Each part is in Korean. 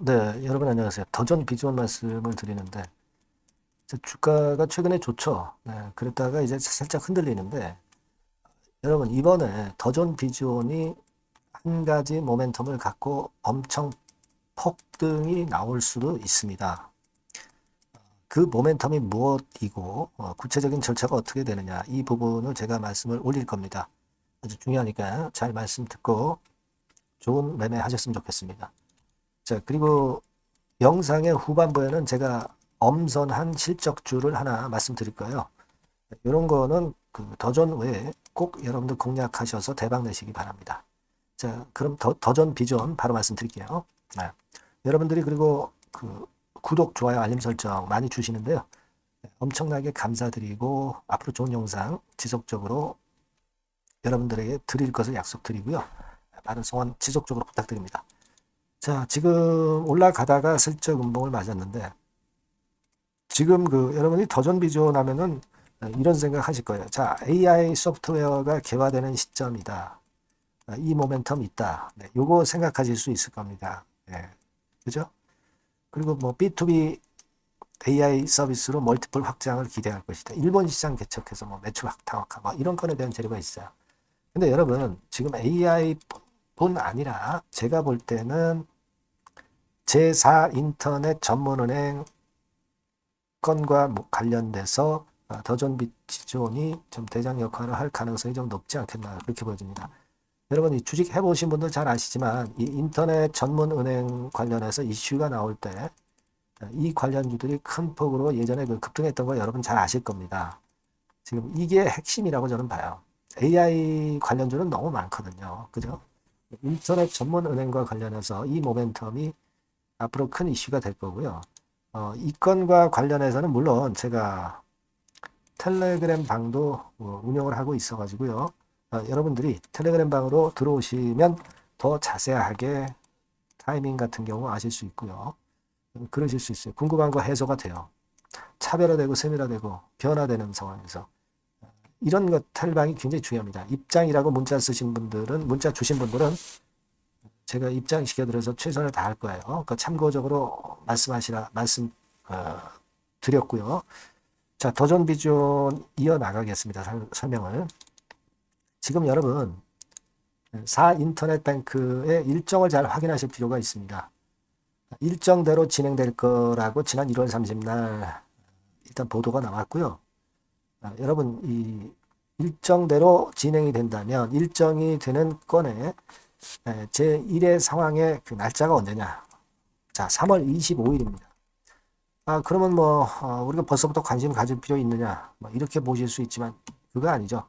네, 여러분 안녕하세요. 더전 비전 말씀을 드리는데 주가가 최근에 좋죠. 네, 그랬다가 이제 살짝 흔들리는데 여러분 이번에 더전 비전이 한 가지 모멘텀을 갖고 엄청 폭등이 나올 수도 있습니다. 그 모멘텀이 무엇이고 어, 구체적인 절차가 어떻게 되느냐 이 부분을 제가 말씀을 올릴 겁니다. 아주 중요하니까 잘 말씀 듣고 좋은 매매 하셨으면 좋겠습니다. 자, 그리고 영상의 후반부에는 제가 엄선한 실적주를 하나 말씀드릴 거예요. 이런 거는 그 더전 외에 꼭 여러분들 공략하셔서 대박 내시기 바랍니다. 자, 그럼 더, 더전 비전 바로 말씀드릴게요. 네. 여러분들이 그리고 그 구독, 좋아요, 알림 설정 많이 주시는데요. 네, 엄청나게 감사드리고 앞으로 좋은 영상 지속적으로 여러분들에게 드릴 것을 약속드리고요. 많은 성원 지속적으로 부탁드립니다. 자, 지금 올라가다가 슬쩍 음봉을 맞았는데, 지금 그 여러분이 더전 비전 하면은 이런 생각 하실 거예요. 자, AI 소프트웨어가 개화되는 시점이다. 아, 이 모멘텀 있다. 네, 요거 생각하실 수 있을 겁니다. 네, 그죠? 그리고 뭐 B2B AI 서비스로 멀티플 확장을 기대할 것이다. 일본 시장 개척해서 뭐 매출 확탕화하 뭐 이런 건에 대한 재료가 있어요. 근데 여러분, 지금 AI뿐 아니라 제가 볼 때는 제4 인터넷 전문은행 건과 뭐 관련돼서 어, 더존 비존이 좀 대장 역할을 할 가능성이 좀 높지 않겠나 그렇게 보여집니다. 여러분 이 주식 해보신 분들 잘 아시지만 이 인터넷 전문 은행 관련해서 이슈가 나올 때 이 관련주들이 큰 폭으로 예전에 그 급등했던 거 여러분 잘 아실 겁니다. 지금 이게 핵심이라고 저는 봐요. AI 관련주는 너무 많거든요. 그죠? 인터넷 전문 은행과 관련해서 이 모멘텀이 앞으로 큰 이슈가 될 거고요. 어, 이 건과 관련해서는 물론 제가 텔레그램 방도 어, 운영을 하고 있어 가지고요. 어, 여러분들이 텔레그램 방으로 들어오시면 더 자세하게 타이밍 같은 경우 아실 수 있고요. 그러실 수 있어요. 궁금한 거 해소가 돼요. 차별화되고 세밀화되고 변화되는 상황에서 이런 것 텔방이 굉장히 중요합니다. 입장이라고 문자 쓰신 분들은 문자 주신 분들은 제가 입장시켜드려서 최선을 다할 거예요. 그 참고적으로 말씀하시라 말씀 어, 드렸고요. 자 더전 비전 이어 나가겠습니다. 설명을 지금 여러분 4 인터넷 뱅크의 일정을 잘 확인하실 필요가 있습니다. 일정대로 진행될 거라고 지난 1월 30날 일단 보도가 나왔고요. 아, 여러분 이 일정대로 진행이 된다면 일정이 되는 건에 제1의 상황의 그 날짜가 언제냐? 자, 3월 25일입니다. 아, 그러면 뭐, 어, 우리가 벌써부터 관심 가질 필요 있느냐? 뭐 이렇게 보실 수 있지만, 그거 아니죠.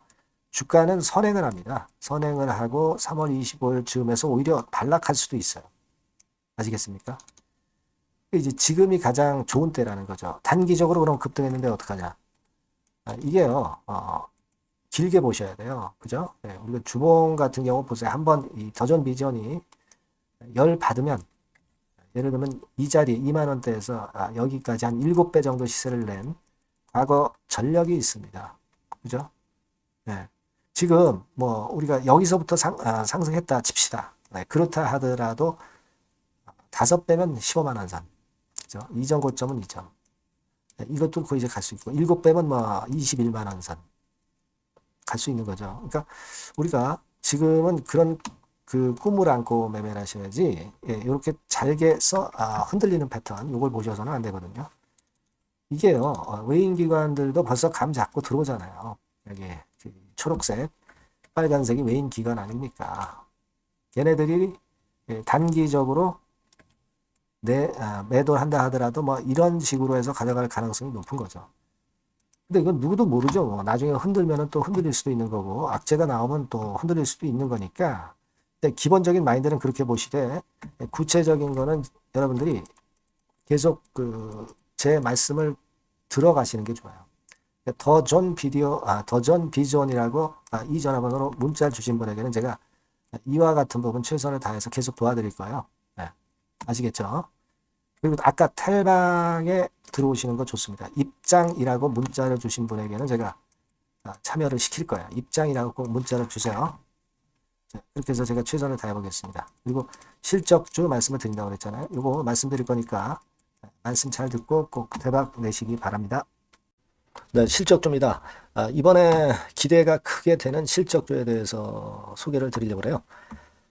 주가는 선행을 합니다. 선행을 하고 3월 25일 즈음에서 오히려 반락할 수도 있어요. 아시겠습니까? 이제 지금이 가장 좋은 때라는 거죠. 단기적으로 그럼 급등했는데 어떡하냐? 아, 이게요, 어, 길게 보셔야 돼요. 그죠? 네, 우리가 주봉 같은 경우 보세요. 한번 이 더전 비전이 열 받으면 예를 들면 이 자리 2만 원대에서 아, 여기까지 한 7배 정도 시세를 낸 과거 전력이 있습니다. 그죠? 네. 지금 뭐 우리가 여기서부터 상, 아, 상승했다 칩시다. 네, 그렇다 하더라도 다섯 배면 15만 원 선. 그죠? 이전 고점은 2점. 네, 이것도 거의 이제 갈 수 있고 일곱 배면 뭐 21만 원 선. 갈 수 있는 거죠. 그러니까 우리가 지금은 그런 그 꿈을 안고 매매를 하셔야지 예, 이렇게 잘게 써 아, 흔들리는 패턴 이걸 보셔서는 안 되거든요. 이게요 어, 외인 기관들도 벌써 감 잡고 들어오잖아요. 여기 그 초록색, 빨간색이 외인 기관 아닙니까? 얘네들이 예, 단기적으로 내 아, 매도한다 하더라도 뭐 이런 식으로 해서 가져갈 가능성이 높은 거죠. 근데 이건 누구도 모르죠. 뭐 나중에 흔들면은 또 흔들릴 수도 있는 거고 악재가 나오면 또 흔들릴 수도 있는 거니까. 근데 기본적인 마인드는 그렇게 보시되 구체적인 거는 여러분들이 계속 그 제 말씀을 들어가시는 게 좋아요. 더 존 비디오, 아, 더 존 비전이라고 아, 이 전화번호로 문자를 주신 분에게는 제가 이와 같은 부분 최선을 다해서 계속 도와드릴 거예요. 네. 아시겠죠? 그리고 아까 탈방에 들어오시는 거 좋습니다. 입장이라고 문자를 주신 분에게는 제가 아, 참여를 시킬 거예요. 입장이라고 꼭 문자를 주세요. 자, 이렇게 해서 제가 최선을 다해 보겠습니다. 그리고 실적주 말씀을 드린다고 그랬잖아요. 이거 말씀드릴 거니까 말씀 잘 듣고 꼭 대박 내시기 바랍니다. 네, 실적주입니다. 아, 이번에 기대가 크게 되는 실적주에 대해서 소개를 드리려고 해요.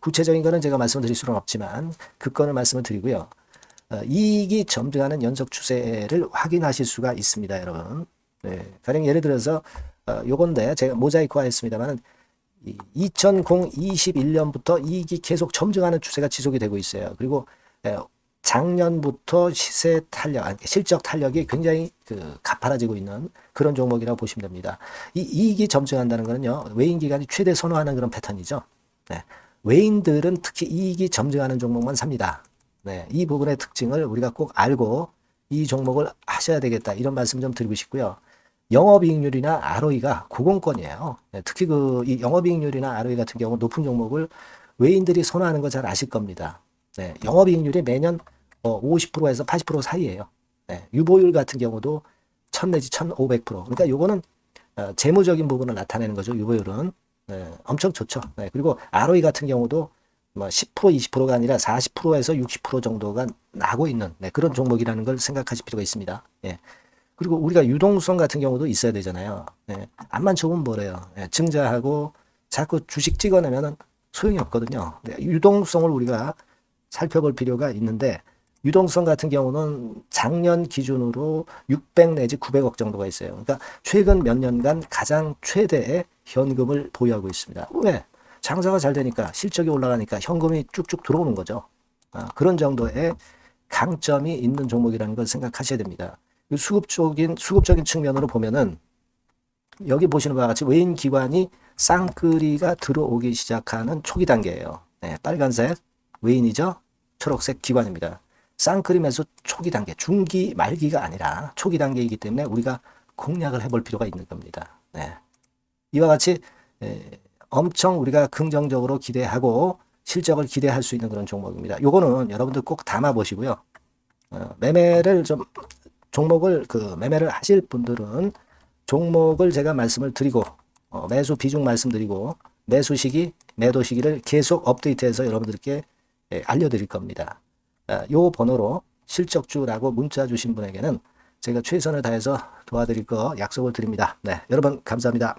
구체적인 거는 제가 말씀드릴 수는 없지만 그 건을 말씀을 드리고요. 어, 이익이 점등하는 연속 추세를 확인하실 수가 있습니다, 여러분. 네, 가령 예를 들어서 어, 요건데 제가 모자이크화 했습니다만은 2021년부터 이익이 계속 점증하는 추세가 지속이 되고 있어요. 그리고 에, 작년부터 시세 탄력, 실적 탄력이 굉장히 그 가파라지고 있는 그런 종목이라고 보시면 됩니다. 이 이익이 점증한다는 거는요, 외인 기관이 최대 선호하는 그런 패턴이죠. 네. 외인들은 특히 이익이 점증하는 종목만 삽니다. 네, 이 부분의 특징을 우리가 꼭 알고 이 종목을 하셔야 되겠다 이런 말씀 좀 드리고 싶고요. 영업이익률이나 ROE가 고공권이에요. 네, 특히 그이 영업이익률이나 ROE 같은 경우 높은 종목을 외인들이 선호하는 거 잘 아실 겁니다. 네, 영업이익률이 매년 50%에서 어, 80% 사이에요. 네, 유보율 같은 경우도 1000 내지 1500%. 그러니까 요거는 어, 재무적인 부분을 나타내는 거죠. 유보율은. 네, 엄청 좋죠. 네, 그리고 ROE 같은 경우도 뭐 10% 20%가 아니라 40%에서 60% 정도가 나고 있는 네, 그런 종목이라는 걸 생각하실 필요가 있습니다. 예. 그리고 우리가 유동성 같은 경우도 있어야 되잖아요. 예. 안만 좋으면 뭐래요. 예. 증자하고 자꾸 주식 찍어내면 소용이 없거든요. 네, 유동성을 우리가 살펴볼 필요가 있는데 유동성 같은 경우는 작년 기준으로 600 내지 900억 정도가 있어요. 그러니까 최근 몇 년간 가장 최대의 현금을 보유하고 있습니다. 왜? 장사가 잘 되니까 실적이 올라가니까 현금이 쭉쭉 들어오는 거죠. 아, 그런 정도의 강점이 있는 종목이라는 걸 생각하셔야 됩니다. 수급적인 수급적인 측면으로 보면은 여기 보시는 바와 같이 외인 기관이 쌍끌이가 들어오기 시작하는 초기 단계예요. 네, 빨간색 외인이죠. 초록색 기관입니다. 매수 초기 단계, 중기 말기가 아니라 초기 단계이기 때문에 우리가 공략을 해볼 필요가 있는 겁니다. 네. 이와 같이 에, 엄청 우리가 긍정적으로 기대하고 실적을 기대할 수 있는 그런 종목입니다. 요거는 여러분들 꼭 담아 보시고요. 어, 매매를 좀 종목을 그 매매를 하실 분들은 종목을 제가 말씀을 드리고 어, 매수 비중 말씀드리고 매수 시기, 매도 시기를 계속 업데이트해서 여러분들께 예, 알려드릴 겁니다. 아, 요 번호로 실적주라고 문자 주신 분에게는 제가 최선을 다해서 도와드릴 거 약속을 드립니다. 네, 여러분 감사합니다.